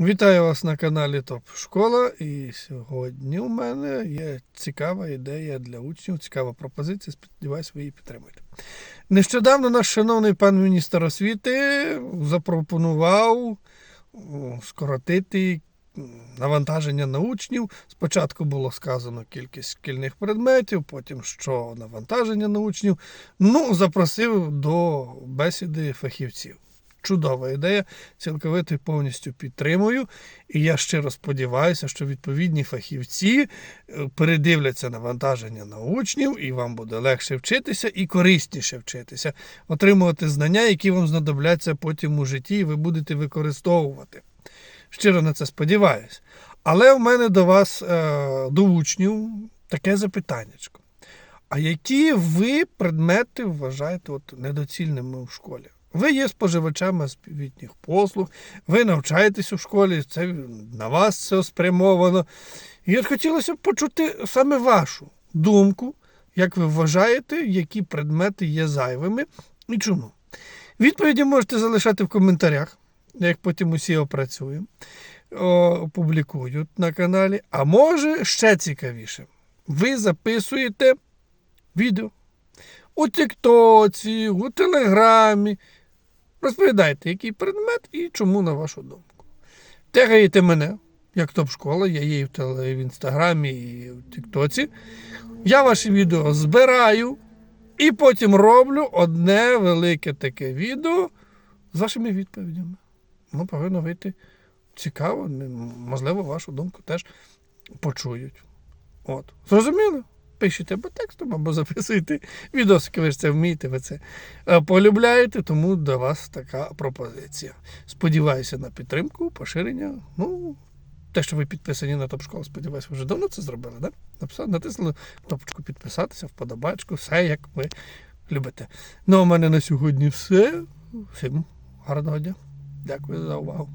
Вітаю вас на каналі Топ Школа. І сьогодні у мене є цікава ідея для учнів, цікава пропозиція. Сподіваюсь, ви її підтримуєте. Нещодавно наш шановний пан міністр освіти запропонував скоротити навантаження на учнів. Спочатку було сказано кількість шкільних предметів, потім що навантаження на учнів. Ну, запросив до бесіди фахівців. Чудова ідея, цілковито і повністю підтримую. І я щиро сподіваюся, що відповідні фахівці е, передивляться навантаження на учнів, і вам буде легше вчитися і корисніше вчитися, отримувати знання, які вам знадобляться потім у житті, і ви будете використовувати. Щиро на це сподіваюся. Але в мене до вас, е, до учнів, таке запитаннячко. А які ви предмети вважаєте от недоцільними в школі? Ви є споживачами співвітніх послуг, ви навчаєтесь у школі, це на вас це спрямовано. І от хотілося б почути саме вашу думку, як ви вважаєте, які предмети є зайвими і чому. Відповіді можете залишати в коментарях, я їх потім усі опрацюю, о, опублікую на каналі. А може ще цікавіше, ви записуєте відео у Тіктоці, у Телеграмі. Розповідайте, який предмет і чому, на вашу думку. Тегаєте мене, як топ-школа, я є в, інстаграмі, і в Тіктоці. Я ваші відео збираю і потім роблю одне велике таке відео з вашими відповідями. Ну, повинно вийти цікаво, можливо, вашу думку теж почують. От. Зрозуміло? Пишіть або текстом, або записуйте відосики, ви ж це вмієте, ви це е, полюбляєте, тому до вас така пропозиція. Сподіваюся на підтримку, поширення. Ну, те, що ви підписані на топ-школу, сподіваюся, ви вже давно це зробили, да? Написали, натиснули кнопочку підписатися, вподобачку, все як ви любите. Ну, а в мене на сьогодні все. Всім гарного дня. Дякую за увагу.